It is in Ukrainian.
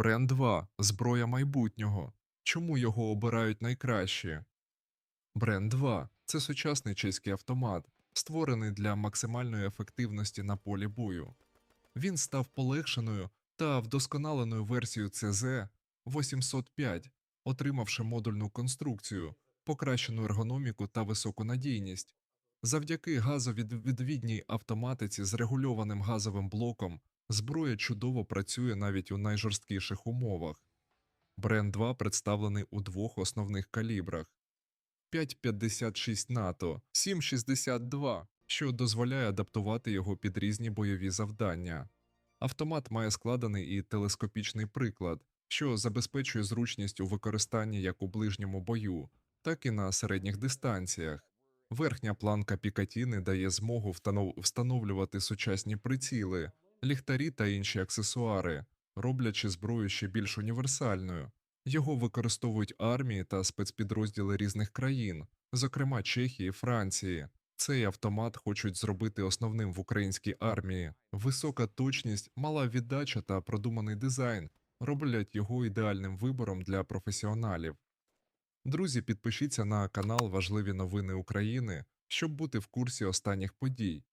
Бренд 2 зброя майбутнього. Чому його обирають найкраще? Бренд 2 це сучасний чеський автомат, створений для максимальної ефективності на полі бою. Він став полегшеною та вдосконаленою версією CZ 805, отримавши модульну конструкцію, покращену ергономіку та високу надійність. Завдяки газовідвідній автоматиці з регульованим газовим блоком зброя чудово працює навіть у найжорсткіших умовах. Бренд 2 представлений у двох основних калібрах: 5,56 НАТО, 7,62, що дозволяє адаптувати його під різні бойові завдання. Автомат має складений і телескопічний приклад, що забезпечує зручність у використанні як у ближньому бою, так і на середніх дистанціях. Верхня планка Пікатіни дає змогу встанов- встановлювати сучасні приціли, ліхтарі та інші аксесуари, роблячи зброю ще більш універсальною. Його використовують армії та спецпідрозділи різних країн, зокрема Чехії, Франції. Цей автомат хочуть зробити основним в українській армії. Висока точність, мала віддача та продуманий дизайн роблять його ідеальним вибором для професіоналів. Друзі, підпишіться на канал Важливі новини України, щоб бути в курсі останніх подій.